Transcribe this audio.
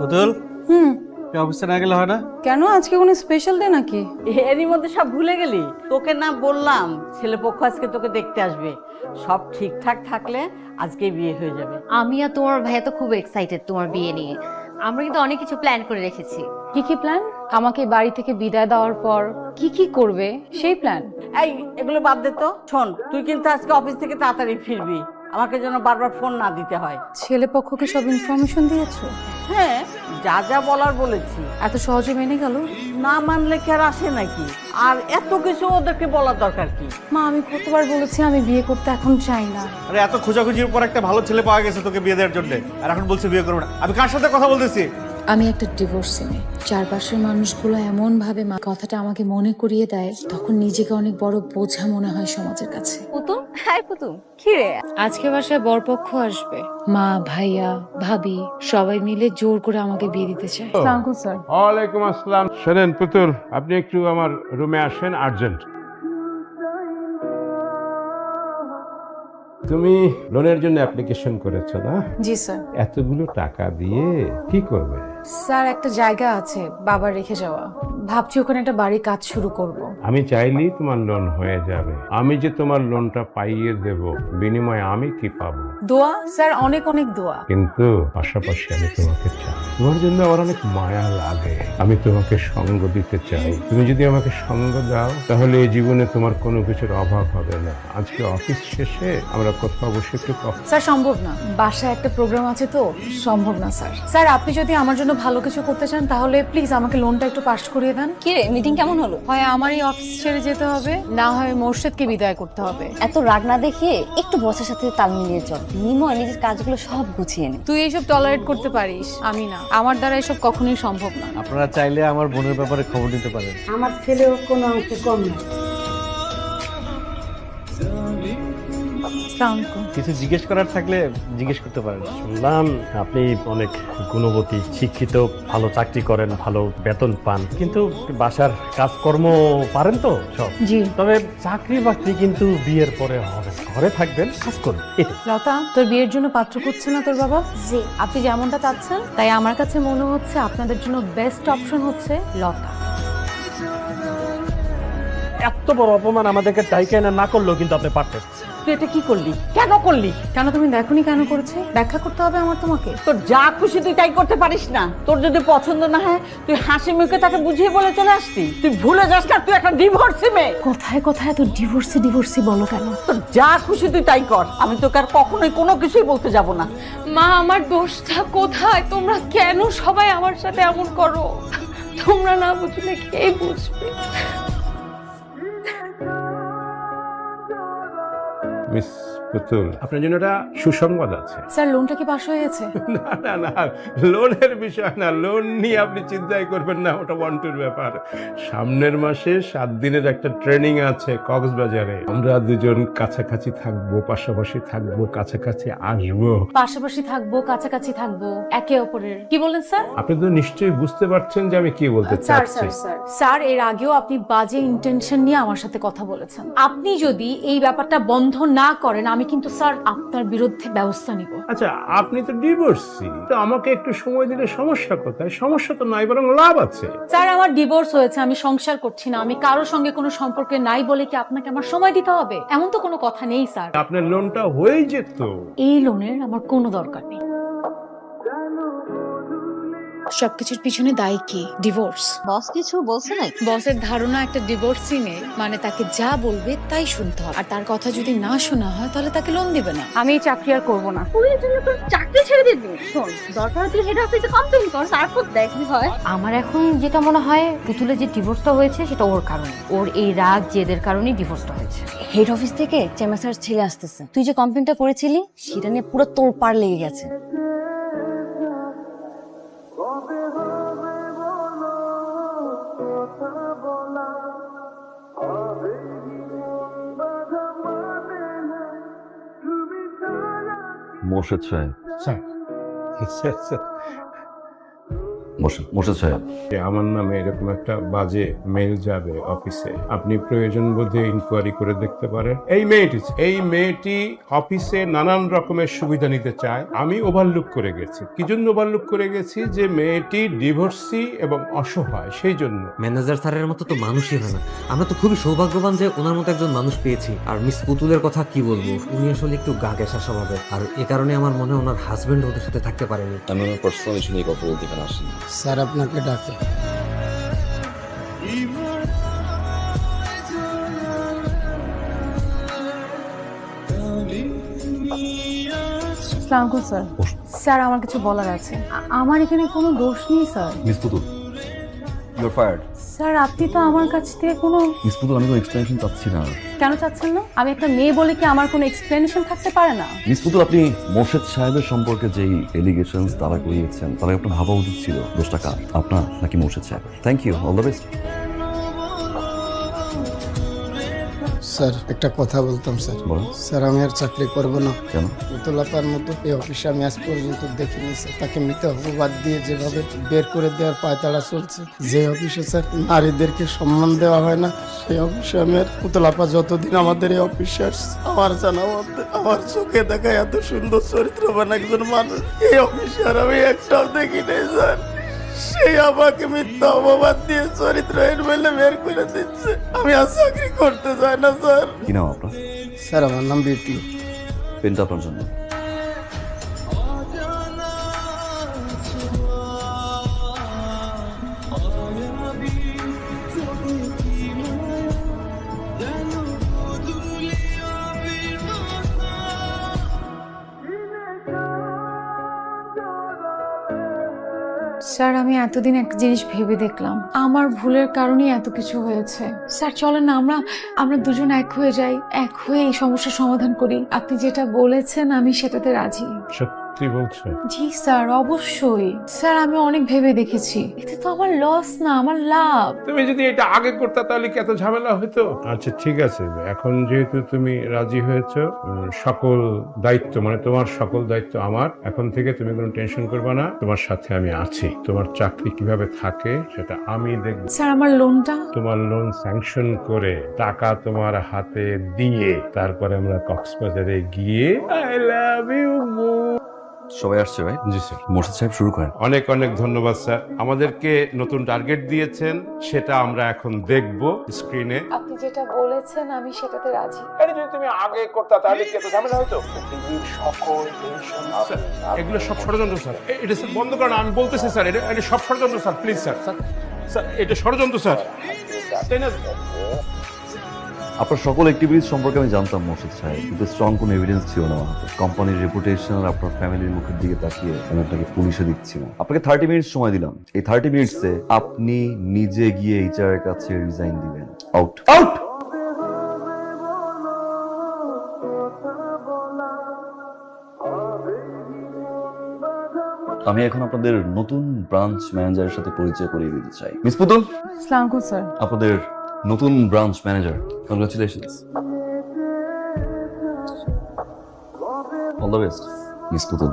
পুতুল? হুম। তুই অফিসে না গেলে হয় না? কেন? আজকে কোনো স্পেশাল ডে নাকি? এরই মধ্যে সব ভুলে গেলি? তোকে না বললাম ছেলে পক্ষ আজকে তোকে দেখতে আসবে। সব ঠিকঠাক থাকলে আজকে বিয়ে হয়ে যাবে। আমি আর তোমার ভাইয়া তো খুব এক্সাইটেড তোমার বিয়ে নিয়ে। আমরা কিন্তু অনেক কিছু প্ল্যান করে রেখেছি। কি কি প্ল্যান আমাকে বাড়ি থেকে বিদায় দেওয়ার পর কি কি করবে? সেই প্ল্যান এই এগুলো বাদ দে তো। শোন তুই কিন্তু আজকে অফিস থেকে তাড়াতাড়ি ফিরবি। আমাকে যেন বারবার ফোন না দিতে হয়। ছেলে পক্ষকে সব ইনফরমেশন দিয়েছ? হ্যাঁ যা যা বলার বলেছি। এত সহজে মেনে গেল? না মানলে কি আর আসে নাকি? আর এত কিছু ওদেরকে বলার দরকার কি? মা আমি কতবার বলেছি আমি বিয়ে করতে এখন চাই না। আরে এত খোঁজাখুঁজির পর একটা ভালো ছেলে পাওয়া গেছে তোকে বিয়ে দেওয়ার জন্য। আর এখন বলছে বিয়ে করবে না। আমি কার সাথে কথা বলতেছি? আমি একটা ডিভোর্সি মেয়ে। চারপাশের মানুষগুলো এমন ভাবে মা কথাটা আমাকে মনে করিয়ে দেয় তখন নিজেকে অনেক বড় বোঝা মনে হয় সমাজের কাছে। পুতুম হাই পুতুম কি রে? আজকে বাসায় বরপক্ষ আসবে। মা ভাইয়া ভাবি সবাই মিলে জোর করে আমাকে বিয়ে দিতে চায়। আঙ্কুল স্যার ওয়ালাইকুম আসসালাম। শোনেন পুতুল আপনি একটু আমার রুমে আসেন আর্জেন্ট তুমি লোনের জন্য অ্যাপ্লিকেশন করেছ না? জি স্যার। এতগুলো টাকা দিয়ে কি করবে? স্যার একটা জায়গা আছে বাবা রেখে যাওয়া। ভাবছি ওখানে একটা বাড়ি কাজ শুরু করব। আমি চাইলেই তোমার লোন হয়ে যাবে। আমি যে তোমার লোনটা পাইয়ে দেব বিনিময়ে আমি কি পাবো? দোয়া? স্যার অনেক অনেক দোয়া। কিন্তু পাশাপাশি আমি তোমাকে চাই। তোমার জন্য আমার অনেক মায়া লাগে। আমি তোমাকে সঙ্গ দিতে চাই। তুমি যদি আমাকে সঙ্গ দাও তাহলে এই জীবনে তোমার কোনো কিছুর অভাব হবে না। আজকে অফিস শেষে আমরা কোথাও বসে একটু স্যার সম্ভব না। বাসায় একটা প্রোগ্রাম আছে তো সম্ভব না স্যার। স্যার আপনি যদি আমার জন্য ভালো কিছু করতে চান তাহলে প্লিজ আমাকে লোনটা একটু পাস করিয়ে দেন। কি রে মিটিং কেমন হলো? হয় আমারই অফিস ছেড়ে যেতে হবে না হয় মোর্শেদকে বিদায় করতে হবে। এত রাগ না দেখিয়ে একটু বসের সাথে তাল মিলিয়ে চল। বিনিময় নিজের কাজগুলো সব গুছিয়ে নে। তুই এইসব টলারেট করতে পারিস আমি না। আমার দ্বারা এসব কখনোই সম্ভব না। আপনারা চাইলে আমার বোনের ব্যাপারে খবর নিতে পারেন। আমার ছেলেও কোনো অংশ কম না। কিছু জিজ্ঞেস করার থাকলে জিজ্ঞেস করতে পারেন। শুনলাম আপনি অনেক গুণবতী শিক্ষিত ভালো চাকরি করেন ভালো বেতন পান। কিন্তু বাসার কাজকর্ম পারেন তো সব? জি। তবে চাকরি বাকরি কিন্তু বিয়ের পরে হবে ঘরে থাকবেন কাজ এটাই। লতা তোর বিয়ের জন্য পাত্র খুঁজছে না তোর বাবা? জি। আপনি যেমনটা চাচ্ছেন তাই আমার কাছে মনে হচ্ছে আপনাদের জন্য বেস্ট অপশন হচ্ছে লতা। এত বড় অপমান আমাদেরকে টাইকে না না করলেও কিন্তু আপনি পারতেন। তুই এটা কি করলি? কেন করলি? কেন তুমি দেখোনি কেন করেছে? ব্যাখ্যা করতে হবে আমার তোমাকে। তোর যা খুশি তুই তাই করতে পারিস না। তোর যদি পছন্দ না হয় তুই হাসি মুখে তাকে বুঝিয়ে বলে চলে আসতি। তুই ভুলে যাস না তুই একটা ডিভোর্সি মেয়ে। কোথায় কোথায় এত ডিভোর্সি ডিভোর্সি বলো কেন? তোর যা খুশি তুই তাই কর। আমি তোকে আর কখনোই কোনো কিছুই বলতে যাব না। মা আমার দোষটা কোথায়? তোমরা কেন সবাই আমার সাথে এমন করো? তোমরা না বুঝলে কে বুঝবে? মিস পুতুল আপনার জন্য একটা সুসংবাদ আছে। স্যার লোনটা কি পাশ হয়ে গেছে না না না লোনের বিষয় না লোন নিয়ে আপনি চিন্তাই করবেন না ওটা ওয়ান টুর ব্যাপার। সামনের মাসে সাত দিনের একটা ট্রেনিং আছে কক্সবাজারে। আমরা দুজন কাছাকাছি থাকব পাশাপাশি থাকব কাছাকাছি আসব। পাশাপাশি থাকব কাছাকাছি থাকব একে অপরের। কি বলেন স্যার? আপনি তো নিশ্চয়ই বুঝতে পারছেন যে আমি কি বলতে স্যার চাচ্ছি। স্যার স্যার স্যার এর আগেও আপনি বাজে ইন্টেনশন নিয়ে আমার সাথে কথা বলেছেন। আপনি যদি এই ব্যাপারটা বন্ধ না করেন আমি কিন্তু স্যার আপনার বিরুদ্ধে ব্যবস্থা নিব। আচ্ছা আপনি তো ডিভোর্সি তো আমাকে একটু সময় দিলে সমস্যা কোথায়? সমস্যা তো নাই বরং লাভ আছে। স্যার আমার ডিভোর্স হয়েছে আমি সংসার করছি না আমি কারোর সঙ্গে কোনো সম্পর্কে নাই বলে কি আপনাকে আমার সময় দিতে হবে? এমন তো কোনো কথা নেই স্যার। আপনার লোনটা হয়ে যেত। এই লোনের আমার কোনো দরকার নেই। সবকিছুর পিছনে দায়ী কি? ডিভোর্স বস কিছু বলছে না বসের ধারণা একটা ডিভোর্সি মেয়ে মানে তাকে যা বলবে তাই শুনতে হবে আর তার কথা যদি না শোনা হয় তাহলে তাকে লোন দিবে না। আমি এই চাকরি আর করব না। তুই জন্য তোর চাকরি ছেড়ে দিবি। শোন দরকার তুই হেড অফিসে কমপ্লেন কর তারপর দেখ কি হয়। আমার এখন যেটা মনে হয় পুতুলের যে ডিভোর্সটা হয়েছে সেটা ওর কারণে। ওর এই রাগ জেদের কারণেই ডিভোর্সটা হয়েছে। হেড অফিস থেকে চেম্বার ছেলে আসতেছে। তুই যে কমপ্লেনটা করেছিলি সেটা নিয়ে পুরো তোর পার লেগে গেছে। মোর্শেদ সাহেব স্যার স্যার, স্যার। বসেন মোর্শেদ সাহেব যে আমার নামে এরকম একটা বাজে মেল যাবে অফিসে আপনি প্রয়োজন বোধে ইনকোয়ারি করে দেখতে পারেন। এই মেয়েটি এই মেয়েটি অফিসে নানান রকমের সুবিধা নিতে চায়। আমি ওভারলুক করে গেছি। কি জন্য ওভারলুক করে গেছি? যে মেয়েটি ডিভোর্সি এবং অসহায় সেই জন্য। ম্যানেজার স্যারের মতো তো মানুষই হয় না। আমরা তো খুবই সৌভাগ্যবান যে ওনার মতো একজন মানুষ পেয়েছি। আর মিস পুতুলের কথা কি বলব? উনি আসলে একটু গা ঘেঁষা স্বভাবের। আর এ কারণে আমার মনে হয় ওনার হাজবেন্ড ওদের সাথে থাকতে পারেনি। আমি আমার পার্সোনাল ইস্যু নিয়ে কথা বলতে এখানে আসিনি। স্যার আপনাকে ডাকে। আসসালামু স্যার। স্যার আমার কিছু বলার আছে। আমার এখানে কোনো দোষ নেই sir. Miss Putul your fired sir আপনি তো আমার কাছ থেকে কোনো মিসপুতুল আমি কোনো এক্সপ্লেনেশন চাচ্ছি না। কেন চাচ্ছেন না? আমি একটা মেয়ে বলে কি আমার কোনো এক্সপ্লেনেশন থাকতে পারে না? মিসপুতুল আপনি মোর্শেদ সাহেবের সম্পর্কে যেই এলিগেশন তারা করিয়েছেন তারা আপনার ভাবা উচিত ছিল দোষটা কার? আপনার নাকি মোর্শেদ সাহেব? Thank you all the best sir একটা কথা বলতাম স্যার। স্যার আমি আর চাকরি করব না। কেন? পুতলাপার মতো এই অফিসে আমি আজ পর্যন্ত দেখিনি স্যার। তাকে মৃত অপবাদ দিয়ে যেভাবে বের করে দেওয়ার পায়তারা চলছে যে অফিসে স্যার নারীদেরকে সম্মান দেওয়া হয় না সেই অফিসে আমি আর পুতলাপা যতদিন আমাদের এই অফিসে আসছে আমার জানা মতে আমার চোখে দেখা এত সুন্দর চরিত্রবান একজন মানুষ এই অফিসে আর আমি একটাও দেখিনি স্যার। সেই আমাকে মিথ্যা অপবাদ দিয়ে চরিত্রহীন বলে বের করে দিচ্ছে। আমি আর চাকরি করতে চাই না স্যার। কি নাম আপনার? স্যার আমার নাম বিপ্লব পেনটা আপনার জন্য। স্যার, আমি এতদিন একটা জিনিস ভেবে দেখলাম। আমার ভুলের কারণেই এত কিছু হয়েছে। স্যার, চলেন না, আমরা আমরা দুজন এক হয়ে যাই, এক হয়ে এই সমস্যার সমাধান করি। আপনি যেটা বলেছেন, আমি সেটাতে রাজি। সত্যি। বলছো? জি স্যার অবশ্যই। স্যার আমি অনেক ভেবে দেখেছি। এতে তো আমার লস না আমার লাভ। তুমি যদি এটা আগে করতে তাহলে কি এত ঝামেলা হতো আচ্ছা ঠিক আছে। এখন যেহেতু তুমি রাজি হয়েছ উম, সকল দায়িত্ব মানে তোমার সকল দায়িত্ব আমার এখন থেকে তুমি কোনো টেনশন করবে না। তোমার সাথে আমি আছি। তোমার চাকরি কীভাবে থাকে সেটা আমি দেখব। স্যার আমার লোনটা তোমার লোন স্যাংশন করে টাকা তোমার হাতে দিয়ে তারপরে আমরা কক্সবাজারে গিয়ে আই লাভ ইউ সবাই আসছে ভাই? জি স্যার মোর্শেদ সাহেব শুরু করেন। অনেক অনেক ধন্যবাদ স্যার। আমাদেরকে নতুন টার্গেট দিয়েছেন সেটা আমরা এখন দেখব স্ক্রিনে। আপনি যেটা বলেছেন আমি সেটাতে রাজি। এটা যদি তুমি আগে করতে তাহলে কি এত ঝামেলা হতো? পৃথিবীর সকল এগুলো সব ষড়যন্ত্র স্যার। এটা স্যার বন্ধ করেন আমি বলতেছি স্যার এটা এটা সব ষড়যন্ত্র sir please sir. Sir sir এটা ষড়যন্ত্র স্যার। তাই না? আপনার সকল অ্যাক্টিভিটিস সম্পর্কে আমি জানতাম মোর্শেদ সাহেব কিন্তু স্ট্রং কোনো এভিডেন্স ছিল না আমার হাতে। কোম্পানির রেপুটেশন আর আপনার ফ্যামিলির মুখের দিকে তাকিয়ে আমি আপনাকে পুলিশে দিচ্ছি না। আপনাকে থার্টি মিনিটস সময় দিলাম। এই থার্টি মিনিটসে আপনি নিজে গিয়ে এইচআর এর কাছে রিজাইন দিবেন। আউট আউট আমি এখন আপনাদের নতুন ব্রাঞ্চ ম্যানেজারের সাথে পরিচয় করিয়ে দিতে চাই। মিস পুতুল আসসালামু স্যার। আপনাদের নতুন branch manager. Congratulations all the best miss Putul